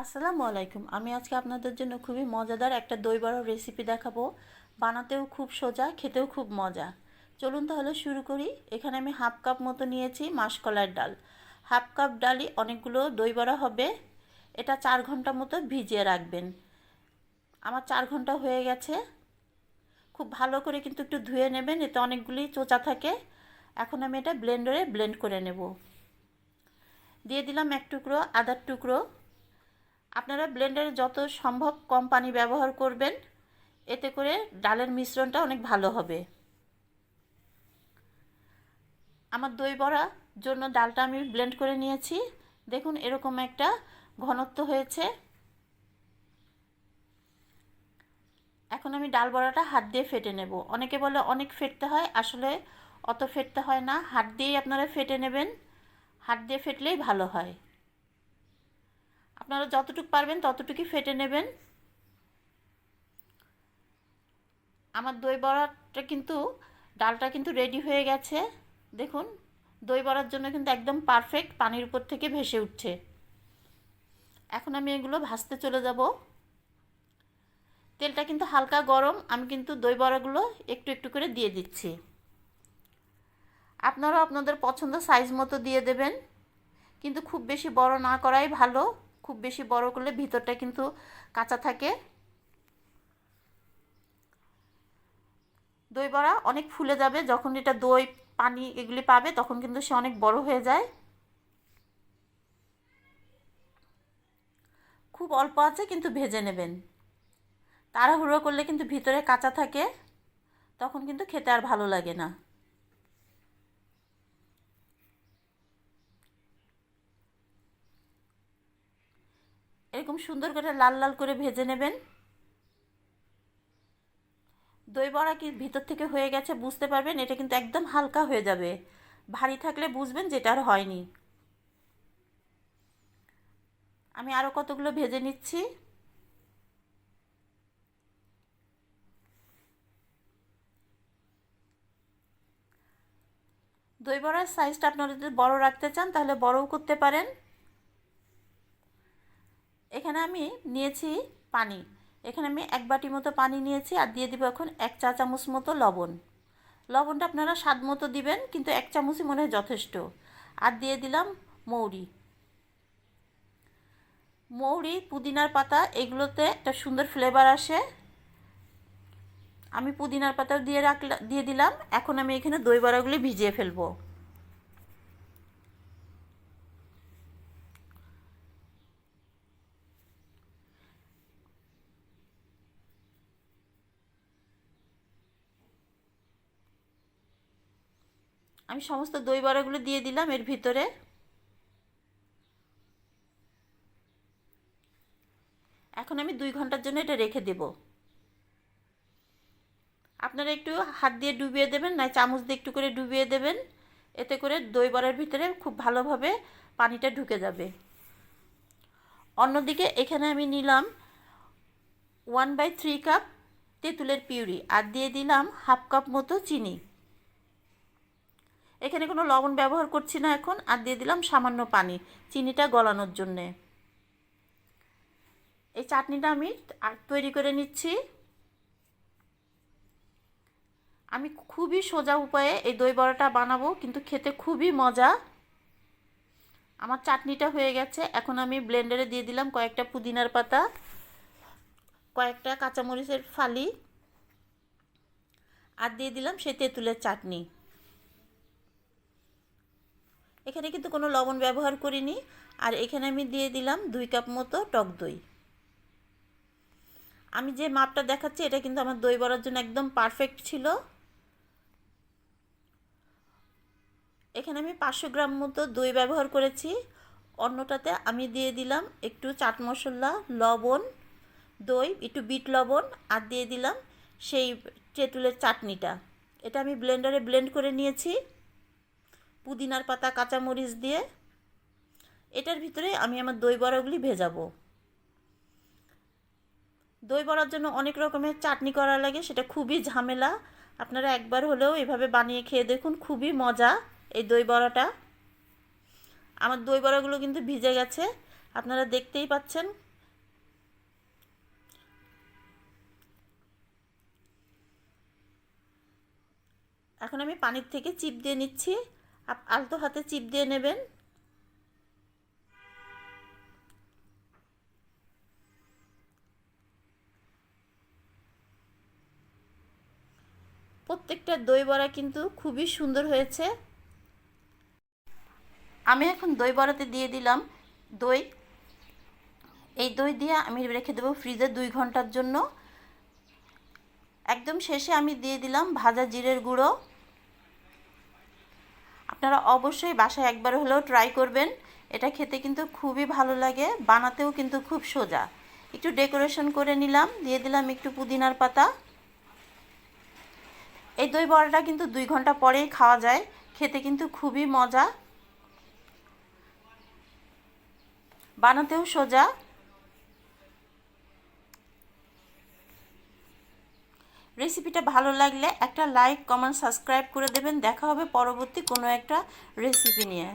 আসসালামু আলাইকুম। আমি আজকে আপনাদের জন্য খুবই মজাদার একটা দই বড়ার রেসিপি দেখাবো। বানাতেও খুব সোজা, খেতেও খুব মজা। চলুন তাহলে শুরু করি। এখানে আমি হাফ কাপ মতো নিয়েছি মাসকলার ডাল। হাফ কাপ ডালই অনেকগুলো দই বড়া হবে। এটা চার ঘণ্টা মতো ভিজিয়ে রাখবেন। আমার চার ঘণ্টা হয়ে গেছে। খুব ভালো করে কিন্তু একটু ধুয়ে নেবেন, এতে অনেকগুলি চোচা থাকে। এখন আমি এটা ব্লেন্ডারে ব্লেন্ড করে নেব। দিয়ে দিলাম এক টুকরো, আদার টুকরো। আপনারা ব্লেন্ডারে যত সম্ভব কম পানি ব্যবহার করবেন, এতে করে ডালের মিশ্রণটা অনেক ভালো হবে। আমার দই বড়া জন্য ডালটা আমি ব্লেন্ড করে নিয়েছি। দেখুন, এরকম একটা ঘনত্ব হয়েছে। এখন আমি ডাল বড়াটা হাত দিয়ে ফেটে নেব। অনেকে বলে অনেক ফেটতে হয়, আসলে অত ফেটতে হয় না। হাত দিয়েই আপনারা ফেটে নেবেন। হাত দিয়ে ফেটলেই ভালো হয়। আপনারা যতটুকু পারবেন ততটুকুই ফেটে নেবেন। আমার দই বড়াটা কিন্তু, ডালটা কিন্তু রেডি হয়ে গেছে। দেখুন, দই বড়ার জন্য কিন্তু একদম পারফেক্ট পানির উপর থেকে ভেসে উঠছে। এখন আমি এগুলো ভাজতে চলে যাব। তেলটা কিন্তু হালকা গরম, আমি কিন্তু দই বড়াগুলো একটু একটু করে দিয়ে দিচ্ছি। আপনারাও আপনাদের পছন্দ সাইজ মতো দিয়ে দেবেন। কিন্তু খুব বেশি বড় না করাই ভালো। খুব বেশি বড় করলে ভিতরটা কিন্তু কাঁচা থাকে। দই বড়া অনেক ফুলে যাবে, যখন এটা দই, পানি এগুলি পাবে, তখন কিন্তু সে অনেক বড় হয়ে যায়। খুব অল্প আছে কিন্তু ভেজে নেবেন। তাড়াহুড়ো করলে কিন্তু ভিতরে কাঁচা থাকে, তখন কিন্তু খেতে আর ভালো লাগে না। এরকম সুন্দর করে লাল লাল করে ভেজে নেবেন। দই বড়া কি ভিতর থেকে হয়ে গেছে বুঝতে পারবেন, এটা কিন্তু একদম হালকা হয়ে যাবে। ভারী থাকলে বুঝবেন যেটা আর হয়নি। আমি আরও কতগুলো ভেজে নিচ্ছি। দই বড়ার সাইজটা আপনারা যদি বড় রাখতে চান, তাহলে বড়ও করতে পারেন। এখানে আমি নিয়েছি পানি। এখানে আমি এক বাটি মতো পানি নিয়েছি আর দিয়ে দিব এখন এক চা চামচ মতো লবণ। লবণটা আপনারা স্বাদ মতো দিবেন, কিন্তু এক চামচই মনে হয় যথেষ্ট। আর দিয়ে দিলাম মৌরি। মৌরি, পুদিনার পাতা, এগুলোতে একটা সুন্দর ফ্লেভার আসে। আমি পুদিনার পাতা দিয়ে রাখলাম দিয়ে দিলাম। এখন আমি এখানে দই বড়াগুলি ভিজিয়ে ফেলব। আমি সমস্ত দই বড়াগুলো দিয়ে দিলাম এর ভিতরে। এখন আমি দুই ঘণ্টার জন্য এটা রেখে দেব। আপনারা একটু হাত দিয়ে ডুবিয়ে দেবেন না, চামচ দিয়ে একটু করে ডুবিয়ে দেবেন। এতে করে দই বড়ার ভিতরে খুব ভালোভাবে পানিটা ঢুকে যাবে। অন্যদিকে এখানে আমি নিলাম ওয়ান বাই থ্রি কাপ তেঁতুলের পিউরি আর দিয়ে দিলাম হাফ কাপ মতো চিনি। এখানে কোনো লবণ ব্যবহার করছি না এখন, আর দিয়ে দিলাম সামান্য পানি, চিনিটা গলানোর জন্যে। এই চাটনিটা আমি তৈরি করে নিচ্ছি। আমি খুবই সোজা উপায়ে এই দই বড়াটা বানাবো, কিন্তু খেতে খুবই মজা। আমার চাটনিটা হয়ে গেছে, এখন আমি ব্লেন্ডারে দিয়ে দিলাম কয়েকটা পুদিনার পাতা, কয়েকটা কাঁচামরিচের ফালি, আর দিয়ে দিলাম সেই তেঁতুলের চাটনি। এখানে কিন্তু কোনো লবণ ব্যবহার করিনি। আর এখানে আমি দিয়ে দিলাম দুই কাপ মতো টক দই। আমি যে মাপটা দেখাচ্ছি, এটা কিন্তু আমার দই বড়ার জন্য একদম পারফেক্ট ছিল। এখানে আমি পাঁচশো গ্রাম মতো দই ব্যবহার করেছি। অন্যটাতে আমি দিয়ে দিলাম একটু চাট মশলা, লবণ, দই, একটু বিট লবণ, আর দিয়ে দিলাম সেই তেঁতুলের চাটনিটা। এটা আমি ব্লেন্ডারে ব্লেন্ড করে নিয়েছি। পুদিনার পাতা, কাঁচামরিচ দিয়ে এটার ভিতরে আমি আমার দই বড়াগুলি ভেজাবো। দই বড়ার জন্য অনেক রকমের চাটনি করা লাগে, সেটা খুবই ঝামেলা। আপনারা একবার হলেও এভাবে বানিয়ে খেয়ে দেখুন, খুবই মজা এই দই বড়াটা। আমার দই বড়াগুলো কিন্তু ভিজে গেছে, আপনারা দেখতেই পাচ্ছেন। এখন আমি পানির থেকে চিপ দিয়ে নিচ্ছি। আলতো হাতে চিপ দিয়ে নেবেন। প্রত্যেকটা দই বড়া কিন্তু খুবই সুন্দর হয়েছে। আমি এখন দই বড়াতে দিয়ে দিলাম দই। এই দই দিয়ে আমি রেখে দেবো ফ্রিজে দুই ঘণ্টার জন্য। একদম শেষে আমি দিয়ে দিলাম ভাজা জিরের গুঁড়ো। আপনারা অবশ্যই বাসায় একবার হলেও ট্রাই করবেন। এটা খেতে কিন্তু খুবই ভালো লাগে, বানাতেও কিন্তু খুব সোজা। একটু ডেকোরেশন করে নিলাম, দিয়ে দিলাম একটু পুদিনার পাতা। এই দই বড়াটা কিন্তু দুই ঘণ্টা পরেই খাওয়া যায়, খেতে কিন্তু খুবই মজা। বানাতেও সোজা। রেসিপিটা ভালো লাগলে একটা লাইক, কমেন্ট, সাবস্ক্রাইব করে দেবেন। দেখা হবে পরবর্তী কোনো একটা রেসিপি নিয়ে।